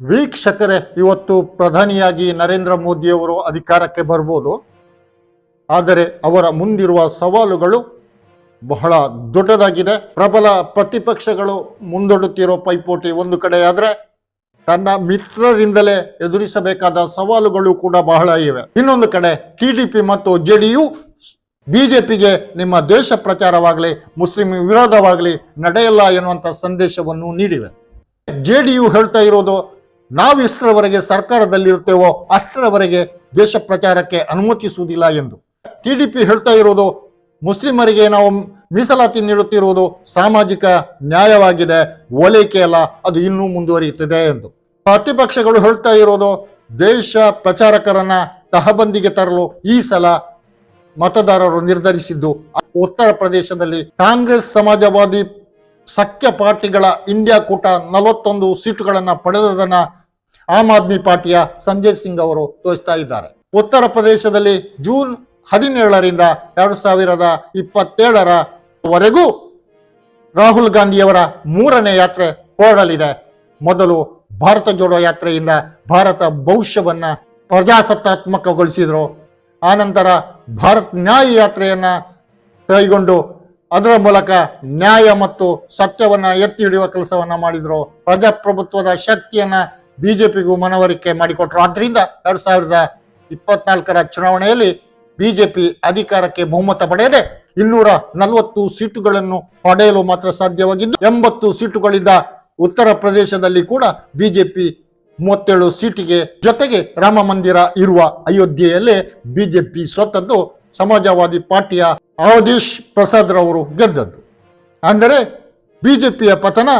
ವೀಕ್ಷಕರೇ, ಇವತ್ತು ಪ್ರಧಾನಿಯಾಗಿ ನರೇಂದ್ರ ಮೋದಿಯವರು ಅಧಿಕಾರಕ್ಕೆ ಬರ್ಬೋದು. ಆದರೆ ಅವರ ಮುಂದಿರುವ ಸವಾಲುಗಳು ಬಹಳ ದೊಡ್ಡದಾಗಿದೆ. ಪ್ರಬಲ ಪ್ರತಿಪಕ್ಷಗಳು ಮುಂದೊಡುತ್ತಿರುವ ಪೈಪೋಟಿ ಒಂದು ಕಡೆ ಆದರೆ ತನ್ನ ಮಿತ್ರರಿಂದಲೇ ಎದುರಿಸಬೇಕಾದ ಸವಾಲುಗಳು ಕೂಡ ಬಹಳ ಇವೆ. ಇನ್ನೊಂದು ಕಡೆ ಟಿಡಿಪಿ ಮತ್ತು ಜೆ ಡಿ ಯು ಬಿಜೆಪಿಗೆ ನಿಮ್ಮ ದೇಶ ಪ್ರಚಾರವಾಗಲಿ, ಮುಸ್ಲಿಂ ವಿರೋಧವಾಗಲಿ ನಡೆಯಲ್ಲ ಎನ್ನುವಂಥ ಸಂದೇಶವನ್ನು ನೀಡಿವೆ. ಜೆ ಡಿ ಯು ಹೇಳ್ತಾ ಇರೋದು ನಾವು ಎಷ್ಟರವರೆಗೆ ಸರ್ಕಾರದಲ್ಲಿರುತ್ತೇವೋ ಅಷ್ಟರವರೆಗೆ ದೇಶ ಪ್ರಚಾರಕ್ಕೆ ಅನುಮತಿಸುವುದಿಲ್ಲ ಎಂದು. ಟಿಡಿಪಿ ಹೇಳ್ತಾ ಇರೋದು, ಮುಸ್ಲಿಮರಿಗೆ ನಾವು ಮೀಸಲಾತಿ ನೀಡುತ್ತಿರುವುದು ಸಾಮಾಜಿಕ ನ್ಯಾಯವಾಗಿದೆ ಓಲೈಕೆ ಅಲ್ಲ, ಅದು ಇನ್ನೂ ಮುಂದುವರಿಯುತ್ತದೆ ಎಂದು. ಪ್ರತಿಪಕ್ಷಗಳು ಹೇಳ್ತಾ ಇರೋದು, ದೇಶ ಪ್ರಚಾರಕರನ್ನ ತಹಬಂದಿಗೆ ತರಲು ಈ ಸಲ ಮತದಾರರು ನಿರ್ಧರಿಸಿದ್ದು. ಉತ್ತರ ಪ್ರದೇಶದಲ್ಲಿ ಕಾಂಗ್ರೆಸ್ ಸಮಾಜವಾದಿ ಸಖ್ಯ ಪಾರ್ಟಿಗಳ ಇಂಡಿಯಾ ಕೂಟ ನಲವತ್ತೊಂದು ಸೀಟುಗಳನ್ನು ಪಡೆದದನ್ನ ಆಮ್ ಆದ್ಮಿ ಪಾರ್ಟಿಯ ಸಂಜಯ್ ಸಿಂಗ್ ಅವರು ತೋರಿಸ್ತಾ ಇದ್ದಾರೆ. ಉತ್ತರ ಪ್ರದೇಶದಲ್ಲಿ ಜೂನ್ ಹದಿನೇಳರಿಂದ ಎರಡು ಸಾವಿರದ ಇಪ್ಪತ್ತೇಳರವರೆಗೂ ರಾಹುಲ್ ಗಾಂಧಿಯವರ ಮೂರನೇ ಯಾತ್ರೆ ಹೊರಡಲಿದೆ. ಮೊದಲು ಭಾರತ ಜೋಡೋ ಯಾತ್ರೆಯಿಂದ ಭಾರತ ಭವಿಷ್ಯವನ್ನ ಪ್ರಜಾಸತ್ತಾತ್ಮಕಗೊಳಿಸಿದರು. ಆನಂತರ ಭಾರತ್ ನ್ಯಾಯ ಯಾತ್ರೆಯನ್ನ ಕೈಗೊಂಡು ಅದರ ಮೂಲಕ ನ್ಯಾಯ ಮತ್ತು ಸತ್ಯವನ್ನ ಎತ್ತಿ ಹಿಡಿಯುವ ಕೆಲಸವನ್ನ ಮಾಡಿದರು. ಪ್ರಜಾಪ್ರಭುತ್ವದ ಶಕ್ತಿಯನ್ನ ಬಿಜೆಪಿಗೂ ಮನವರಿಕೆ ಮಾಡಿಕೊಟ್ರು. ಆದ್ದರಿಂದ ಎರಡ್ ಸಾವಿರದ ಇಪ್ಪತ್ನಾಲ್ಕರ ಚುನಾವಣೆಯಲ್ಲಿ ಬಿಜೆಪಿ ಅಧಿಕಾರಕ್ಕೆ ಬಹುಮತ ಪಡೆಯದೆ ಇನ್ನೂರ ನಲವತ್ತು ಸೀಟುಗಳನ್ನು ಪಡೆಯಲು ಮಾತ್ರ ಸಾಧ್ಯವಾಗಿದ್ದು, ಎಂಬತ್ತು ಸೀಟುಗಳಿಂದ ಉತ್ತರ ಪ್ರದೇಶದಲ್ಲಿ ಕೂಡ ಬಿಜೆಪಿ ಮೂವತ್ತೇಳು ಸೀಟಿಗೆ ಜೊತೆಗೆ ರಾಮ ಮಂದಿರ ಇರುವ ಅಯೋಧ್ಯೆಯಲ್ಲೇ ಬಿಜೆಪಿ ಸೋತದ್ದು ಸಮಾಜವಾದಿ ಪಾರ್ಟಿಯ ಅವಧೀಶ್ ಪ್ರಸಾದ್ ರವರು ಗೆದ್ದದ್ದು. ಅಂದರೆ ಬಿಜೆಪಿಯ ಪತನ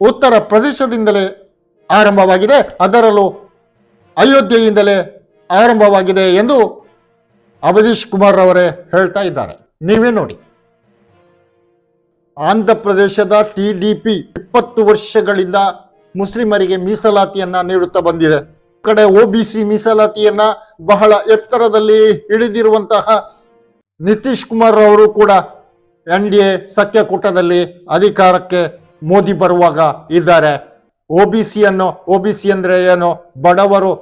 ಉತ್ತರ ಪ್ರದೇಶದಿಂದಲೇ ಆರಂಭವಾಗಿದೆ. ಅದರಲ್ಲೂ ಅಯೋಧ್ಯೆಯಿಂದಲೇ ಆರಂಭವಾಗಿದೆ ಎಂದು ಅವಧೀಶ್ ಕುಮಾರ್ ಅವರೇ ಹೇಳ್ತಾ ಇದ್ದಾರೆ. ನೀವೇ ನೋಡಿ. ಆಂಧ್ರ ಪ್ರದೇಶದ ಪಿ ಇಪ್ಪತ್ತು ವರ್ಷಗಳಿಂದ ಮುಸ್ಲಿಮರಿಗೆ ಮೀಸಲಾತಿಯನ್ನ ನೀಡುತ್ತಾ ಬಂದಿದೆ. ಕಡೆ ಒ ಬಿ ಸಿ ಮೀಸಲಾತಿಯನ್ನ ಬಹಳ ಎತ್ತರದಲ್ಲಿ ಹಿಡಿದಿರುವಂತಹ ನಿತೀಶ್ ಕುಮಾರ್ ಅವರು ಕೂಡ ಎನ್ ಡಿ ಎ ಸಖ್ಯಕೂಟದಲ್ಲಿ ಅಧಿಕಾರಕ್ಕೆ ಮೋದಿ ಬರುವಾಗ ಇದ್ದಾರೆ. ಒಬಿಸಿಯನ್ನು ಸಿ ಅಂದ್ರೆ ಏನು? ಬಡವರು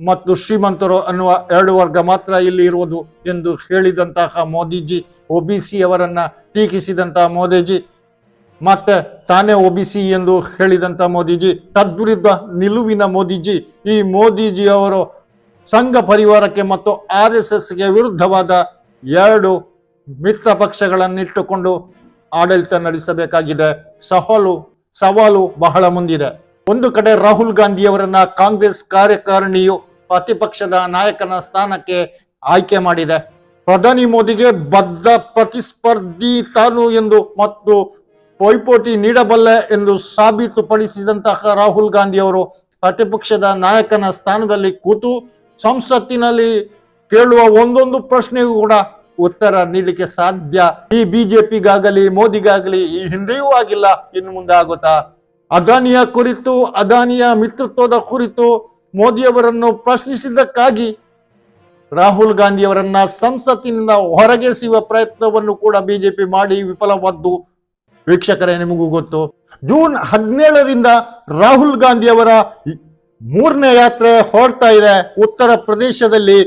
ಮತ್ತು ಶ್ರೀಮಂತರು ಅನ್ನುವ ಎರಡು ವರ್ಗ ಮಾತ್ರ ಇಲ್ಲಿ ಇರುವುದು ಎಂದು ಹೇಳಿದಂತಹ ಮೋದಿಜಿ ಒ ಬಿ ಸಿ ಅವರನ್ನು ಟೀಕಿಸಿದಂತಹ ಮೋದಿಜಿ, ಮತ್ತೆ ತಾನೇ ಒ ಬಿ ಸಿ ಎಂದು ಹೇಳಿದಂಥ ಮೋದಿಜಿ, ತದ್ವಿರುದ್ಧ ನಿಲುವಿನ ಮೋದಿಜಿ, ಈ ಮೋದಿಜಿ ಅವರು ಸಂಘ ಪರಿವಾರಕ್ಕೆ ಮತ್ತು ಆರ್ ಎಸ್ ಎಸ್ಗೆ ವಿರುದ್ಧವಾದ ಎರಡು ಮಿತ್ರ ಪಕ್ಷಗಳನ್ನಿಟ್ಟುಕೊಂಡು ಆಡಳಿತ ನಡೆಸಬೇಕಾಗಿದೆ. ಸವಾಲು ಸವಾಲು ಬಹಳ ಮುಂದಿದೆ. ಒಂದು ಕಡೆ ರಾಹುಲ್ ಗಾಂಧಿಯವರನ್ನ ಕಾಂಗ್ರೆಸ್ ಕಾರ್ಯಕಾರಿಣಿಯು ಪ್ರತಿಪಕ್ಷದ ನಾಯಕನ ಸ್ಥಾನಕ್ಕೆ ಆಯ್ಕೆ ಮಾಡಿದೆ. ಪ್ರಧಾನಿ ಮೋದಿಗೆ ಬದ್ಧ ಪ್ರತಿಸ್ಪರ್ಧಿ ತಾನು ಎಂದು ಮತ್ತು ಪೈಪೋಟಿ ನೀಡಬಲ್ಲೆ ಎಂದು ಸಾಬೀತುಪಡಿಸಿದಂತಹ ರಾಹುಲ್ ಗಾಂಧಿ ಅವರು ಪ್ರತಿಪಕ್ಷದ ನಾಯಕನ ಸ್ಥಾನದಲ್ಲಿ ಕೂತು ಸಂಸತ್ತಿನಲ್ಲಿ ಕೇಳುವ ಒಂದೊಂದು ಪ್ರಶ್ನೆಗೂ ಕೂಡ ಉತ್ತರ ನೀಡಲಿಕ್ಕೆ ಸಾಧ್ಯ. ಈ ಬಿಜೆಪಿಗಾಗಲಿ, ಮೋದಿಗಾಗಲಿ ಈ ಹಿಂದೆಯೂ ಆಗಿಲ್ಲ, ಇನ್ನು ಮುಂದೆ ಆಗುತ್ತಾ? ಅದಾನಿಯ ಕುರಿತು, ಅದಾನಿಯ ಮಿತ್ರತ್ವದ ಕುರಿತು ಮೋದಿಯವರನ್ನು ಪ್ರಶ್ನಿಸಿದ್ದಕ್ಕಾಗಿ ರಾಹುಲ್ ಗಾಂಧಿಯವರನ್ನ ಸಂಸತ್ತಿನಿಂದ ಹೊರಗೆಸುವ ಪ್ರಯತ್ನವನ್ನು ಕೂಡ ಬಿಜೆಪಿ ಮಾಡಿ ವಿಫಲವಾದ್ದು. ವೀಕ್ಷಕರೇ, ನಿಮಗೂ ಗೊತ್ತು. ಜೂನ್ ಹದಿನೇಳರಿಂದ ರಾಹುಲ್ ಗಾಂಧಿಯವರ ಮೂರನೇ ಯಾತ್ರೆ ಹೊರಡ್ತಾ ಇದೆ. ಉತ್ತರ ಪ್ರದೇಶದಲ್ಲಿ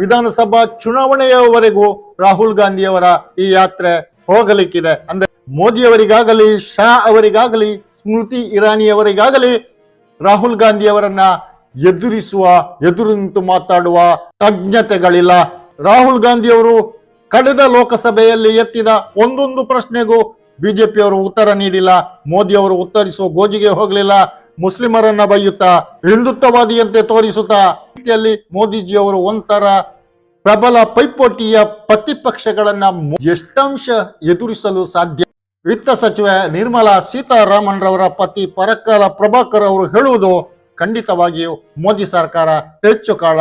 ವಿಧಾನಸಭಾ ಚುನಾವಣೆಯವರೆಗೂ ರಾಹುಲ್ ಗಾಂಧಿಯವರ ಈ ಯಾತ್ರೆ ಹೋಗಲಿಕ್ಕಿದೆ. ಅಂದ್ರೆ ಮೋದಿಯವರಿಗಾಗಲಿ, ಶಾ ಅವರಿಗಾಗಲಿ, ಸ್ಮೃತಿ ಇರಾನಿ ಅವರಿಗಾಗಲಿ ರಾಹುಲ್ ಗಾಂಧಿಯವರನ್ನ ಎದುರಿಸುವ ಎದುರು ನಿಂತು ಮಾತಾಡುವ ತಜ್ಞತೆಗಳಿಲ್ಲ. ರಾಹುಲ್ ಗಾಂಧಿಯವರು ಕಳೆದ ಲೋಕಸಭೆಯಲ್ಲಿ ಎತ್ತಿದ ಒಂದೊಂದು ಪ್ರಶ್ನೆಗೂ ಬಿಜೆಪಿಯವರು ಉತ್ತರ ನೀಡಿಲ್ಲ. ಮೋದಿ ಅವರು ಉತ್ತರಿಸುವ ಗೋಜಿಗೆ ಹೋಗಲಿಲ್ಲ. ಮುಸ್ಲಿಮರನ್ನ ಬೈಯುತ್ತಾ, ಹಿಂದುತ್ವವಾದಿಯಂತೆ ತೋರಿಸುತ್ತಾ, ರೀತಿಯಲ್ಲಿ ಮೋದಿಜಿಯವರು ಒಂಥರ ಪ್ರಬಲ ಪೈಪೋಟಿಯ ಪ್ರತಿಪಕ್ಷಗಳನ್ನ ಎಷ್ಟಂಶ ಎದುರಿಸಲು ಸಾಧ್ಯ ವಿತ್ತ ಸಚಿವೆ ನಿರ್ಮಲಾ ಸೀತಾರಾಮನ್ ರವರ ಪತಿ ಪರಕಾಲ ಪ್ರಭಾಕರ್ ಅವರು ಹೇಳುವುದು ಖಂಡಿತವಾಗಿಯೂ ಮೋದಿ ಸರ್ಕಾರ ಹೆಚ್ಚು ಕಾಲ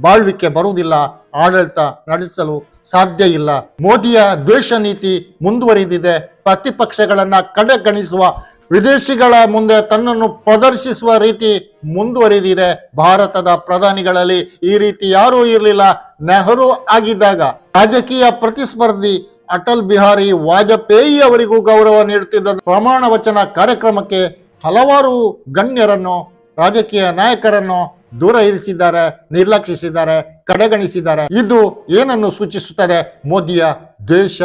ಬಾಳ್ವಿಕೆ ಬರುವುದಿಲ್ಲ, ಆಡಳಿತ ನಡೆಸಲು ಸಾಧ್ಯ ಇಲ್ಲ. ಮೋದಿಯ ದ್ವೇಷ ನೀತಿ ಮುಂದುವರಿದಿದೆ. ಪ್ರತಿಪಕ್ಷಗಳನ್ನ ಕಡೆಗಣಿಸುವ ವಿದೇಶಿಗಳ ಮುಂದೆ ತನ್ನನ್ನು ಪ್ರದರ್ಶಿಸುವ ರೀತಿ ಮುಂದುವರಿದಿದೆ. ಭಾರತದ ಪ್ರಧಾನಿಗಳಲ್ಲಿ ಈ ರೀತಿ ಯಾರೂ ಇರಲಿಲ್ಲ. ನೆಹರು ಆಗಿದ್ದಾಗ ರಾಜಕೀಯ ಪ್ರತಿಸ್ಪರ್ಧಿ ಅಟಲ್ ಬಿಹಾರಿ ವಾಜಪೇಯಿ ಅವರಿಗೂ ಗೌರವ ನೀಡುತ್ತಿದ್ದ ಪ್ರಮಾಣ ವಚನ ಕಾರ್ಯಕ್ರಮಕ್ಕೆ ಹಲವಾರು ಗಣ್ಯರನ್ನು, ರಾಜಕೀಯ ನಾಯಕರನ್ನು ದೂರ ಇರಿಸಿದ್ದಾರೆ ನಿರ್ಲಕ್ಷಿಸಿದ್ದಾರೆ, ಕಡೆಗಣಿಸಿದ್ದಾರೆ. ಇದು ಏನನ್ನು ಸೂಚಿಸುತ್ತದೆ? ಮೋದಿಯ ದೇಶ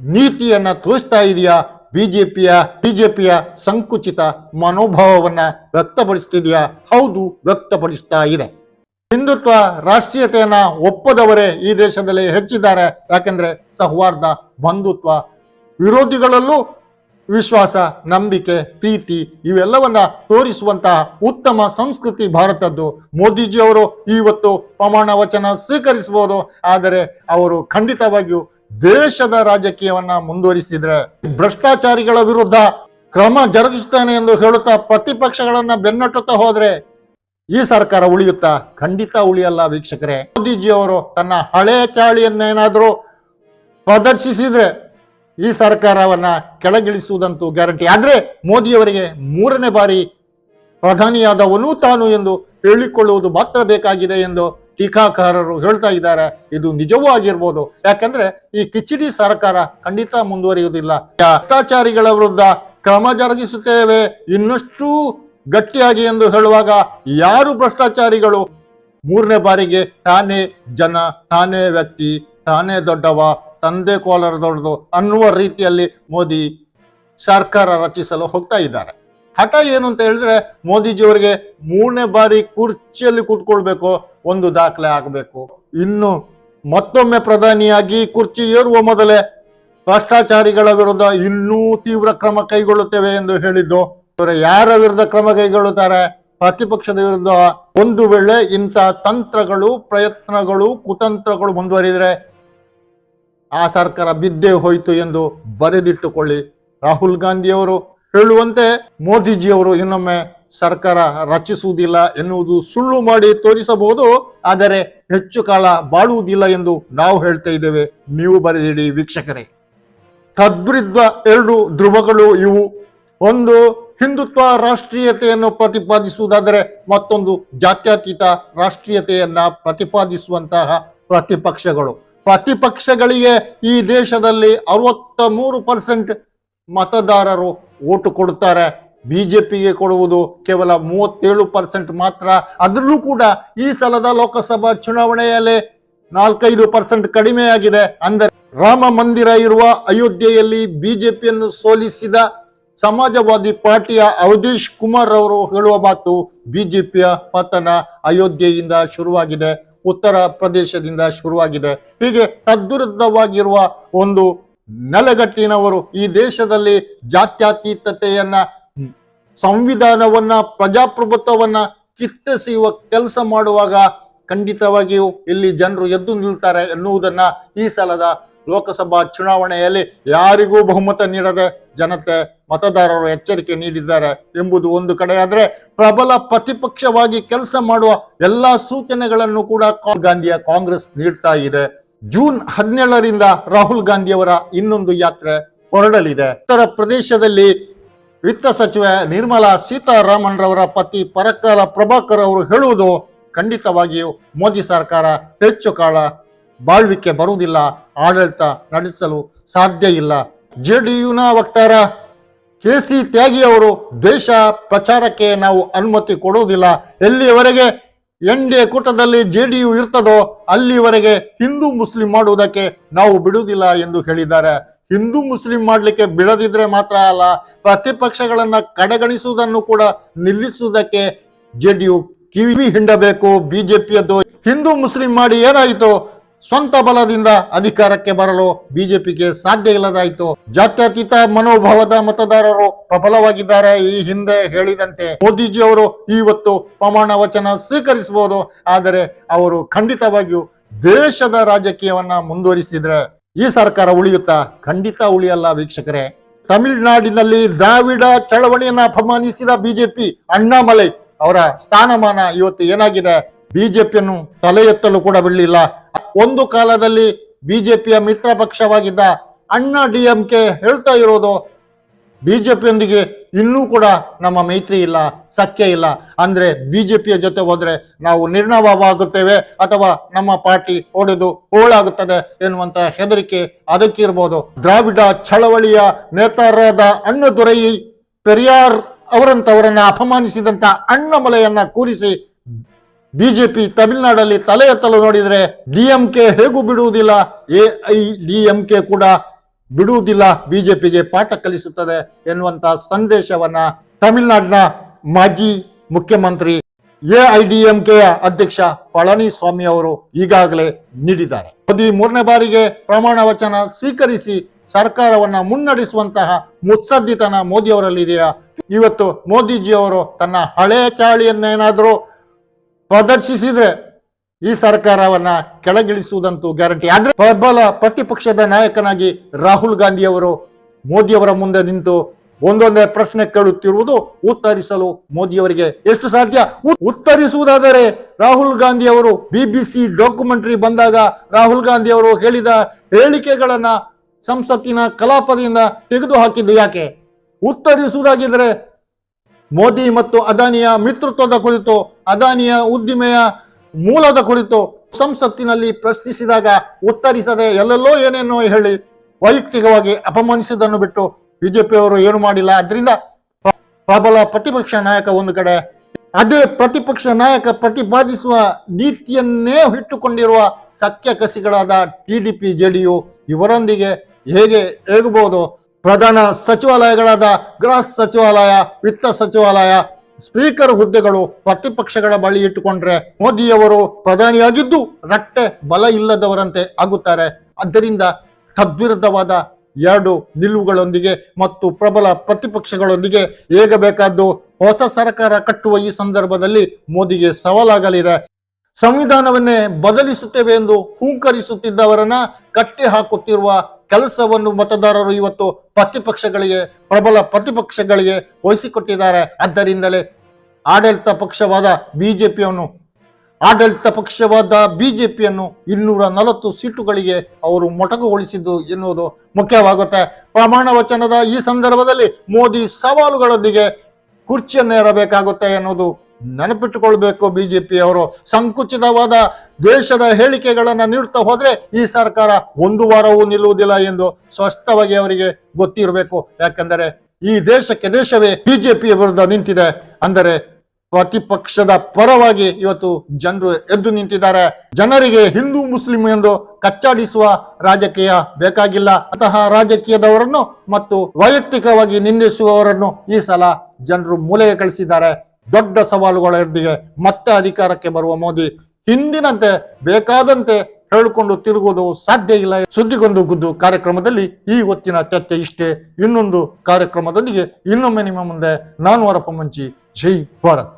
ನೀತಿಯನ್ನ ತೋರಿಸ್ತಾ ಇದೆಯಾ? ಬಿಜೆಪಿಯ ಬಿಜೆಪಿಯ ಸಂಕುಚಿತ ಮನೋಭಾವವನ್ನ ವ್ಯಕ್ತಪಡಿಸ್ತಿದೆಯಾ? ಹೌದು, ವ್ಯಕ್ತಪಡಿಸ್ತಾ ಇದೆ. ಹಿಂದುತ್ವ ರಾಷ್ಟ್ರೀಯತೆಯನ್ನ ಒಪ್ಪದವರೇ ಈ ದೇಶದಲ್ಲಿ ಹೆಚ್ಚಿದ್ದಾರೆ. ಯಾಕೆಂದ್ರೆ ಸೌಹಾರ್ದ, ಬಂಧುತ್ವ, ವಿರೋಧಿಗಳಲ್ಲೂ ವಿಶ್ವಾಸ, ನಂಬಿಕೆ, ಪ್ರೀತಿ ಇವೆಲ್ಲವನ್ನ ತೋರಿಸುವಂತಹ ಉತ್ತಮ ಸಂಸ್ಕೃತಿ ಭಾರತದ್ದು. ಮೋದಿಜಿಯವರು ಇವತ್ತು ಪ್ರಮಾಣ ವಚನ ಸ್ವೀಕರಿಸಬಹುದು. ಆದರೆ ಅವರು ಖಂಡಿತವಾಗಿಯೂ ದೇಶದ ರಾಜಕೀಯವನ್ನ ಮುಂದುವರಿಸಿದ್ರೆ ಭ್ರಷ್ಟಾಚಾರಿಗಳ ವಿರುದ್ಧ ಕ್ರಮ ಜರುಗಿಸುತ್ತಾನೆ ಎಂದು ಹೇಳುತ್ತಾ ಪ್ರತಿಪಕ್ಷಗಳನ್ನ ಬೆನ್ನಟ್ಟುತ್ತಾ ಹೋದ್ರೆ ಈ ಸರ್ಕಾರ ಉಳಿಯುತ್ತಾ? ಖಂಡಿತ ಉಳಿಯಲ್ಲ ವೀಕ್ಷಕರೇ. ಮೋದಿಜಿಯವರು ತನ್ನ ಹಳೆ ಚಾಳಿಯನ್ನೇನಾದರೂ ಪ್ರದರ್ಶಿಸಿದ್ರೆ ಈ ಸರ್ಕಾರವನ್ನ ಕೆಳಗಿಳಿಸುವುದಂತೂ ಗ್ಯಾರಂಟಿ. ಆದ್ರೆ ಮೋದಿಯವರಿಗೆ ಮೂರನೇ ಬಾರಿ ಪ್ರಧಾನಿಯಾದವನು ತಾನು ಎಂದು ಹೇಳಿಕೊಳ್ಳುವುದು ಮಾತ್ರ ಬೇಕಾಗಿದೆ ಎಂದು ಟೀಕಾಕಾರರು ಹೇಳ್ತಾ ಇದ್ದಾರೆ. ಇದು ನಿಜವೂ ಆಗಿರ್ಬೋದು. ಯಾಕಂದ್ರೆ ಈ ಕಿಚಡಿ ಸರ್ಕಾರ ಖಂಡಿತ ಮುಂದುವರಿಯುವುದಿಲ್ಲ. ಭ್ರಷ್ಟಾಚಾರಿಗಳ ವಿರುದ್ಧ ಕ್ರಮ ಜರುಗಿಸುತ್ತೇವೆ. ಇನ್ನಷ್ಟು ಗಟ್ಟಿಯಾಗಿ ಎಂದು ಹೇಳುವಾಗ ಯಾರು ಭ್ರಷ್ಟಾಚಾರಿಗಳು? ಮೂರನೇ ಬಾರಿಗೆ ತಾನೇ ಜನ, ತಾನೇ ವ್ಯಕ್ತಿ, ತಾನೇ ದೊಡ್ಡವ, ತಂದೆ ಕೋಲರ ದೊಡ್ಡದು ಅನ್ನುವ ರೀತಿಯಲ್ಲಿ ಮೋದಿ ಸರ್ಕಾರ ರಚಿಸಲು ಹೋಗ್ತಾ ಇದ್ದಾರೆ. ಹಠ ಏನು ಅಂತ ಹೇಳಿದ್ರೆ ಮೋದಿಜಿಯವರಿಗೆ ಮೂರನೇ ಬಾರಿ ಕುರ್ಚಿಯಲ್ಲಿ ಕೂತ್ಕೊಳ್ಬೇಕು, ಒಂದು ದಾಖಲೆ ಆಗಬೇಕು. ಇನ್ನು ಮತ್ತೊಮ್ಮೆ ಪ್ರಧಾನಿಯಾಗಿ ಕುರ್ಚಿ ಏರುವ ಮೊದಲೇ ಭ್ರಷ್ಟಾಚಾರಿಗಳ ವಿರುದ್ಧ ಇನ್ನೂ ತೀವ್ರ ಕ್ರಮ ಕೈಗೊಳ್ಳುತ್ತೇವೆ ಎಂದು ಹೇಳಿದ್ದು ಇವರು ಯಾರ ವಿರುದ್ಧ ಕ್ರಮ ಕೈಗೊಳ್ಳುತ್ತಾರೆ? ಪ್ರತಿಪಕ್ಷದ ವಿರುದ್ಧ ಒಂದು ವೇಳೆ ಇಂಥ ತಂತ್ರಗಳು, ಪ್ರಯತ್ನಗಳು, ಕುತಂತ್ರಗಳು ಮುಂದುವರಿದರೆ ಆ ಸರ್ಕಾರ ಬಿದ್ದೇ ಹೋಯಿತು ಎಂದು ಬರೆದಿಟ್ಟುಕೊಳ್ಳಿ. ರಾಹುಲ್ ಗಾಂಧಿಯವರು ಹೇಳುವಂತೆ ಮೋದಿಜಿಯವರು ಇನ್ನೊಮ್ಮೆ ಸರ್ಕಾರ ರಚಿಸುವುದಿಲ್ಲ ಎನ್ನುವುದು ಸುಳ್ಳು ಮಾಡಿ ತೋರಿಸಬಹುದು, ಆದರೆ ಹೆಚ್ಚು ಕಾಲ ಬಾಳುವುದಿಲ್ಲ ಎಂದು ನಾವು ಹೇಳ್ತಾ ಇದ್ದೇವೆ. ನೀವು ಬರೆದಿಡಿ ವೀಕ್ಷಕರೇ. ತದ್ವಿರುದ್ಧ ಎರಡು ಧ್ರುವಗಳು ಇವು. ಒಂದು ಹಿಂದುತ್ವ ರಾಷ್ಟ್ರೀಯತೆಯನ್ನು ಪ್ರತಿಪಾದಿಸುವುದಾದರೆ ಮತ್ತೊಂದು ಜಾತ್ಯತೀತ ರಾಷ್ಟ್ರೀಯತೆಯನ್ನ ಪ್ರತಿಪಾದಿಸುವಂತಹ ಪ್ರತಿಪಕ್ಷಗಳು. ಪ್ರತಿಪಕ್ಷಗಳಿಗೆ ಈ ದೇಶದಲ್ಲಿ ಅರವತ್ತ ಮೂರು ಪರ್ಸೆಂಟ್ ಮತದಾರರು ಓಟು ಕೊಡುತ್ತಾರೆ. ಬಿಜೆಪಿಗೆ ಕೊಡುವುದು ಕೇವಲ ಮೂವತ್ತೇಳು ಪರ್ಸೆಂಟ್ ಮಾತ್ರ. ಅದರಲ್ಲೂ ಕೂಡ ಈ ಸಲದ ಲೋಕಸಭಾ ಚುನಾವಣೆಯಲ್ಲಿ ನಾಲ್ಕೈದು ಪರ್ಸೆಂಟ್ ಕಡಿಮೆಯಾಗಿದೆ. ಅಂದರೆ ರಾಮ ಮಂದಿರ ಇರುವ ಅಯೋಧ್ಯೆಯಲ್ಲಿ ಬಿಜೆಪಿಯನ್ನು ಸೋಲಿಸಿದ ಸಮಾಜವಾದಿ ಪಾರ್ಟಿಯ ಅವಧೀಶ್ ಕುಮಾರ್ ಅವರು ಹೇಳುವ ಮಾತು ಬಿಜೆಪಿಯ ಪತನ ಅಯೋಧ್ಯೆಯಿಂದ ಶುರುವಾಗಿದೆ, ಉತ್ತರ ಪ್ರದೇಶದಿಂದ ಶುರುವಾಗಿದೆ. ಹೀಗೆ ತದ್ವಿರುದ್ಧವಾಗಿರುವ ಒಂದು ನೆಲೆಗಟ್ಟಿನವರು ಈ ದೇಶದಲ್ಲಿ ಜಾತ್ಯತೀತತೆಯನ್ನ, ಸಂವಿಧಾನವನ್ನ, ಪ್ರಜಾಪ್ರಭುತ್ವವನ್ನ ಕಿತ್ತೆಸೆಯುವ ಕೆಲಸ ಮಾಡುವಾಗ ಖಂಡಿತವಾಗಿಯೂ ಇಲ್ಲಿ ಜನರು ಎದ್ದು ನಿಲ್ತಾರೆ ಎನ್ನುವುದನ್ನ ಈ ಸಲದ ಲೋಕಸಭಾ ಚುನಾವಣೆಯಲ್ಲಿ ಯಾರಿಗೂ ಬಹುಮತ ನೀಡದೆ ಜನತೆ ಮತದಾರರು ಎಚ್ಚರಿಕೆ ನೀಡಿದ್ದಾರೆ ಎಂಬುದು ಒಂದು ಕಡೆಯಾದರೆ ಪ್ರಬಲ ಪ್ರತಿಪಕ್ಷವಾಗಿ ಕೆಲಸ ಮಾಡುವ ಎಲ್ಲಾ ಸೂಚನೆಗಳನ್ನು ಕೂಡ ಗಾಂಧಿಯ ಕಾಂಗ್ರೆಸ್ ನೀಡ್ತಾ ಇದೆ. ಜೂನ್ ಹದಿನೇಳರಿಂದ ರಾಹುಲ್ ಗಾಂಧಿಯವರ ಇನ್ನೊಂದು ಯಾತ್ರೆ ಹೊರಡಲಿದೆ. ಉತ್ತರ ಪ್ರದೇಶದಲ್ಲಿ ವಿತ್ತ ಸಚಿವೆ ನಿರ್ಮಲಾ ಸೀತಾರಾಮನ್ ರವರ ಪತಿ ಪರಕಾಲ ಪ್ರಭಾಕರ್ ಅವರು ಹೇಳುವುದು ಖಂಡಿತವಾಗಿಯೂ ಮೋದಿ ಸರ್ಕಾರ ಹೆಚ್ಚು ಕಾಲ ಬಾಳ್ವಿಕೆ ಬರುವುದಿಲ್ಲ, ಆಡಳಿತ ನಡೆಸಲು ಸಾಧ್ಯ ಇಲ್ಲ. ಜೆಡಿಯುನ ವಕ್ತಾರ ಕೆ ಸಿ ತ್ಯಾಗಿ ಅವರು ದ್ವೇಷ ಪ್ರಚಾರಕ್ಕೆ ನಾವು ಅನುಮತಿ ಕೊಡುವುದಿಲ್ಲ. ಎಲ್ಲಿಯವರೆಗೆ ಎನ್ ಡಿ ಎ ಕೂಟದಲ್ಲಿ ಜೆಡಿಯು ಇರ್ತದೋ ಅಲ್ಲಿವರೆಗೆ ಹಿಂದೂ ಮುಸ್ಲಿಂ ಮಾಡುವುದಕ್ಕೆ ನಾವು ಬಿಡುವುದಿಲ್ಲ ಎಂದು ಹೇಳಿದ್ದಾರೆ. ಹಿಂದೂ ಮುಸ್ಲಿಂ ಮಾಡಲಿಕ್ಕೆ ಬಿಡದಿದ್ರೆ ಮಾತ್ರ ಅಲ್ಲ, ಪ್ರತಿಪಕ್ಷಗಳನ್ನ ಕಡೆಗಣಿಸುವುದನ್ನು ಕೂಡ ನಿಲ್ಲಿಸುವುದಕ್ಕೆ ಜೆಡಿಯು ಕಿವಿ ಹಿಂಡಬೇಕು. ಬಿಜೆಪಿಯದ್ದು ಹಿಂದೂ ಮುಸ್ಲಿಂ ಮಾಡಿ ಏನಾಯಿತು? ಸ್ವಂತ ಬಲದಿಂದ ಅಧಿಕಾರಕ್ಕೆ ಬರಲು ಬಿಜೆಪಿಗೆ ಸಾಧ್ಯ ಇಲ್ಲದಾಯಿತು. ಜಾತ್ಯತೀತ ಮನೋಭಾವದ ಮತದಾರರು ಪ್ರಬಲವಾಗಿದ್ದಾರೆ ಈ ಹಿಂದೆ ಹೇಳಿದಂತೆ. ಮೋದಿಜಿ ಅವರು ಇವತ್ತು ಪ್ರಮಾಣ ವಚನ ಸ್ವೀಕರಿಸಬಹುದು, ಆದರೆ ಅವರು ಖಂಡಿತವಾಗಿಯೂ ದೇಶದ ರಾಜಕೀಯವನ್ನ ಮುಂದುವರಿಸಿದ್ರೆ ಈ ಸರ್ಕಾರ ಉಳಿಯುತ್ತಾ? ಖಂಡಿತ ಉಳಿಯಲ್ಲ ವೀಕ್ಷಕರೇ. ತಮಿಳುನಾಡಿನಲ್ಲಿ ದ್ರಾವಿಡ ಚಳವಳಿಯನ್ನ ಅಪಮಾನಿಸಿದ ಬಿಜೆಪಿ ಅಣ್ಣಾಮಲೈ ಅವರ ಸ್ಥಾನಮಾನ ಇವತ್ತು ಏನಾಗಿದೆ? ಬಿಜೆಪಿಯನ್ನು ತಲೆ ಎತ್ತಲು ಕೂಡ ಬಿಡಲಿಲ್ಲ. ಒಂದು ಕಾಲದಲ್ಲಿ ಬಿಜೆಪಿಯ ಮಿತ್ರ ಪಕ್ಷವಾಗಿದ್ದ ಅಣ್ಣಾ ಡಿಎಂಕೆ ಹೇಳ್ತಾ ಇರೋದು, ಬಿಜೆಪಿಯೊಂದಿಗೆ ಇನ್ನೂ ಕೂಡ ನಮ್ಮ ಮೈತ್ರಿ ಇಲ್ಲ, ಸಖ್ಯ ಇಲ್ಲ. ಅಂದ್ರೆ ಬಿಜೆಪಿಯ ಜೊತೆ ಹೋದ್ರೆ ನಾವು ನಿರ್ಣಯವಾಗುತ್ತೇವೆ ಅಥವಾ ನಮ್ಮ ಪಾರ್ಟಿ ಒಡೆದು ಹೋಳಾಗುತ್ತದೆ ಎನ್ನುವಂತ ಹೆದರಿಕೆ ಅದಕ್ಕಿರ್ಬೋದು ದ್ರಾವಿಡ ಚಳವಳಿಯ ನೇತಾರರಾದ ಅಣ್ಣದುರೈ ಪೆರಿಯಾರ್ ಅವರಂತವರನ್ನ ಅಪಮಾನಿಸಿದಂತ ಅಣ್ಣಮಲೆಯನ್ನ ಕೂರಿಸಿ ಬಿಜೆಪಿ ತಮಿಳುನಾಡಲ್ಲಿ ತಲೆ ಎತ್ತಲು ನೋಡಿದರೆ ಡಿಎಂಕೆ ಹೇಗೂ ಬಿಡುವುದಿಲ್ಲ, ಎ ಐ, ಡಿಎಂಕೆ ಕೂಡ ಬಿಡುವುದಿಲ್ಲ, ಬಿಜೆಪಿಗೆ ಪಾಠ ಕಲಿಸುತ್ತದೆ ಎನ್ನುವಂತ ಸಂದೇಶವನ್ನ ತಮಿಳುನಾಡಿನ ಮಾಜಿ ಮುಖ್ಯಮಂತ್ರಿ ಎಐಡಿಎಂಕೆಯ ಅಧ್ಯಕ್ಷ ಪಳನಿಸ್ವಾಮಿ ಅವರು ಈಗಾಗಲೇ ನೀಡಿದ್ದಾರೆ. ಮೋದಿ ಮೂರನೇ ಬಾರಿಗೆ ಪ್ರಮಾಣ ವಚನ ಸ್ವೀಕರಿಸಿ ಸರ್ಕಾರವನ್ನ ಮುನ್ನಡೆಸುವಂತಹ ಮುತ್ಸದ್ದಿತನ ಮೋದಿ ಅವರಲ್ಲಿದೆಯಾ ಇವತ್ತು ಮೋದಿಜಿಯವರು ತನ್ನ ಹಳೆಯ ಚಾಳಿಯನ್ನೇನಾದರೂ ಪ್ರದರ್ಶಿಸಿದ್ರೆ ಈ ಸರ್ಕಾರವನ್ನ ಕೆಳಗಿಳಿಸುವುದಂತೂ ಗ್ಯಾರಂಟಿ. ಆದ್ರೆ ಪ್ರಬಲ ಪ್ರತಿಪಕ್ಷದ ನಾಯಕನಾಗಿ ರಾಹುಲ್ ಗಾಂಧಿ ಅವರು ಮೋದಿಯವರ ಮುಂದೆ ನಿಂತು ಒಂದೊಂದೇ ಪ್ರಶ್ನೆ ಕೇಳುತ್ತಿರುವುದು ಉತ್ತರಿಸಲು ಮೋದಿಯವರಿಗೆ ಎಷ್ಟು ಸಾಧ್ಯ? ಉತ್ತರಿಸುವುದಾದರೆ ರಾಹುಲ್ ಗಾಂಧಿ ಅವರು ಬಿಬಿಸಿ ಡಾಕ್ಯುಮೆಂಟರಿ ಬಂದಾಗ ರಾಹುಲ್ ಗಾಂಧಿ ಅವರು ಹೇಳಿದ ಹೇಳಿಕೆಗಳನ್ನ ಸಂಸತ್ತಿನ ಕಲಾಪದಿಂದ ತೆಗೆದು ಹಾಕಿದ್ದು ಯಾಕೆ? ಉತ್ತರಿಸುವುದಾಗಿದ್ರೆ ಮೋದಿ ಮತ್ತು ಅದಾನಿಯ ಮಿತ್ರತ್ವದ ಕುರಿತು, ಅದಾನಿಯ ಉದ್ದಿಮೆಯ ಮೂಲದ ಕುರಿತು ಸಂಸತ್ತಿನಲ್ಲಿ ಪ್ರಶ್ನಿಸಿದಾಗ ಉತ್ತರಿಸದೆ ಎಲ್ಲೆಲ್ಲೋ ಏನೇನೋ ಹೇಳಿ ವೈಯಕ್ತಿಕವಾಗಿ ಅಪಮಾನಿಸಿದ್ದನ್ನು ಬಿಟ್ಟು ಬಿಜೆಪಿಯವರು ಏನು ಮಾಡಿಲ್ಲ. ಅದರಿಂದ ಪ್ರಬಲ ಪ್ರತಿಪಕ್ಷ ನಾಯಕ ಒಂದು ಕಡೆ, ಅದೇ ಪ್ರತಿಪಕ್ಷ ನಾಯಕ ಪ್ರತಿಪಾದಿಸುವ ನೀತಿಯನ್ನೇ ಇಟ್ಟುಕೊಂಡಿರುವ ಸಖ್ಯ ಕಸಿಗಳಾದ ಟಿಡಿಪಿ ಜೆಡಿಯು ಇವರೊಂದಿಗೆ ಹೇಗೆ ಹೇಗಬಹುದು ಪ್ರಧಾನ ಸಚಿವಾಲಯಗಳಾದ ಗೃಹ ಸಚಿವಾಲಯ, ವಿತ್ತ ಸಚಿವಾಲಯ, ಸ್ಪೀಕರ್ ಹುದ್ದೆಗಳು ಪ್ರತಿಪಕ್ಷಗಳ ಬಳಿ ಇಟ್ಟುಕೊಂಡ್ರೆ ಮೋದಿಯವರು ಪ್ರಧಾನಿಯಾಗಿದ್ದು ರಟ್ಟೆ ಬಲ ಇಲ್ಲದವರಂತೆ ಆಗುತ್ತಾರೆ. ಆದ್ದರಿಂದ ತದ್ವಿರುದ್ಧವಾದ ಎರಡು ನಿಲುವುಗಳೊಂದಿಗೆ ಮತ್ತು ಪ್ರಬಲ ಪ್ರತಿಪಕ್ಷಗಳೊಂದಿಗೆ ಹೇಗೆ ಬೇಕಾದ್ದು ಹೊಸ ಸರ್ಕಾರ ಕಟ್ಟುವ ಈ ಸಂದರ್ಭದಲ್ಲಿ ಮೋದಿಗೆ ಸವಾಲಾಗಲಿದೆ. ಸಂವಿಧಾನವನ್ನೇ ಬದಲಿಸುತ್ತೇವೆ ಎಂದು ಹೂಂಕರಿಸುತ್ತಿದ್ದವರನ್ನ ಕಟ್ಟಿ ಹಾಕುತ್ತಿರುವ ಕೆಲಸವನ್ನು ಮತದಾರರು ಇವತ್ತು ಪ್ರತಿಪಕ್ಷಗಳಿಗೆ, ಪ್ರಬಲ ಪ್ರತಿಪಕ್ಷಗಳಿಗೆ ವಹಿಸಿಕೊಟ್ಟಿದ್ದಾರೆ. ಆದ್ದರಿಂದಲೇ ಆಡಳಿತ ಪಕ್ಷವಾದ ಬಿಜೆಪಿಯನ್ನು, ಆಡಳಿತ ಪಕ್ಷವಾದ ಬಿಜೆಪಿಯನ್ನು ಇನ್ನೂರ ನಲವತ್ತು ಸೀಟುಗಳಿಗೆ ಅವರು ಮೊಟಕುಗೊಳಿಸಿದ್ದು ಎನ್ನುವುದು ಮುಖ್ಯವಾಗುತ್ತೆ. ಪ್ರಮಾಣ ವಚನದ ಈ ಸಂದರ್ಭದಲ್ಲಿ ಮೋದಿ ಸವಾಲುಗಳೊಂದಿಗೆ ಕುರ್ಚಿಯನ್ನೇರಬೇಕಾಗುತ್ತೆ ಎನ್ನುವುದು ನೆನಪಿಟ್ಟುಕೊಳ್ಬೇಕು ಬಿ ಜೆ ಪಿಯವರು ಸಂಕುಚಿತವಾದ ದೇಶದ ಹೇಳಿಕೆಗಳನ್ನು ನೀಡುತ್ತಾ ಹೋದರೆ ಈ ಸರ್ಕಾರ ಒಂದು ವಾರವೂ ನಿಲ್ಲುವುದಿಲ್ಲ ಎಂದು ಸ್ಪಷ್ಟವಾಗಿ ಅವರಿಗೆ ಗೊತ್ತಿರಬೇಕು. ಯಾಕೆಂದರೆ ಈ ದೇಶಕ್ಕೆ ದೇಶವೇ ಬಿಜೆಪಿಯ ವಿರುದ್ಧ ನಿಂತಿದೆ. ಅಂದರೆ ಪ್ರತಿಪಕ್ಷದ ಪರವಾಗಿ ಇವತ್ತು ಜನರು ಎದ್ದು ನಿಂತಿದ್ದಾರೆ. ಜನರಿಗೆ ಹಿಂದೂ ಮುಸ್ಲಿಂ ಎಂದು ಕಚ್ಚಾಡಿಸುವ ರಾಜಕೀಯ ಬೇಕಾಗಿಲ್ಲ. ಅಂತಹ ರಾಜಕೀಯದವರನ್ನು ಮತ್ತು ವೈಯಕ್ತಿಕವಾಗಿ ನಿಂದಿಸುವವರನ್ನು ಈ ಸಲ ಜನರು ಮೂಲೆಗೆ ಕಳಿಸಿದ್ದಾರೆ. ದೊಡ್ಡ ಸವಾಲುಗಳೊಂದಿಗೆ ಮತ್ತೆ ಅಧಿಕಾರಕ್ಕೆ ಬರುವ ಮೋದಿ ಹಿಂದಿನಂತೆ ಬೇಕಾದಂತೆ ಹೇಳಿಕೊಂಡು ತಿರುಗುವುದು ಸಾಧ್ಯ ಇಲ್ಲ. ಸುದ್ದಿಗೊಂದು ಗುದ್ದು ಕಾರ್ಯಕ್ರಮದಲ್ಲಿ ಈ ಹೊತ್ತಿನ ಚರ್ಚೆ ಇಷ್ಟೇ. ಇನ್ನೊಂದು ಕಾರ್ಯಕ್ರಮದೊಂದಿಗೆ ಇನ್ನೊಮ್ಮೆ ನಿಮ್ಮ ಮುಂದೆ ನಾನು ವರಪ ಮಂಚಿ ಜೈ ಭಾರತ್.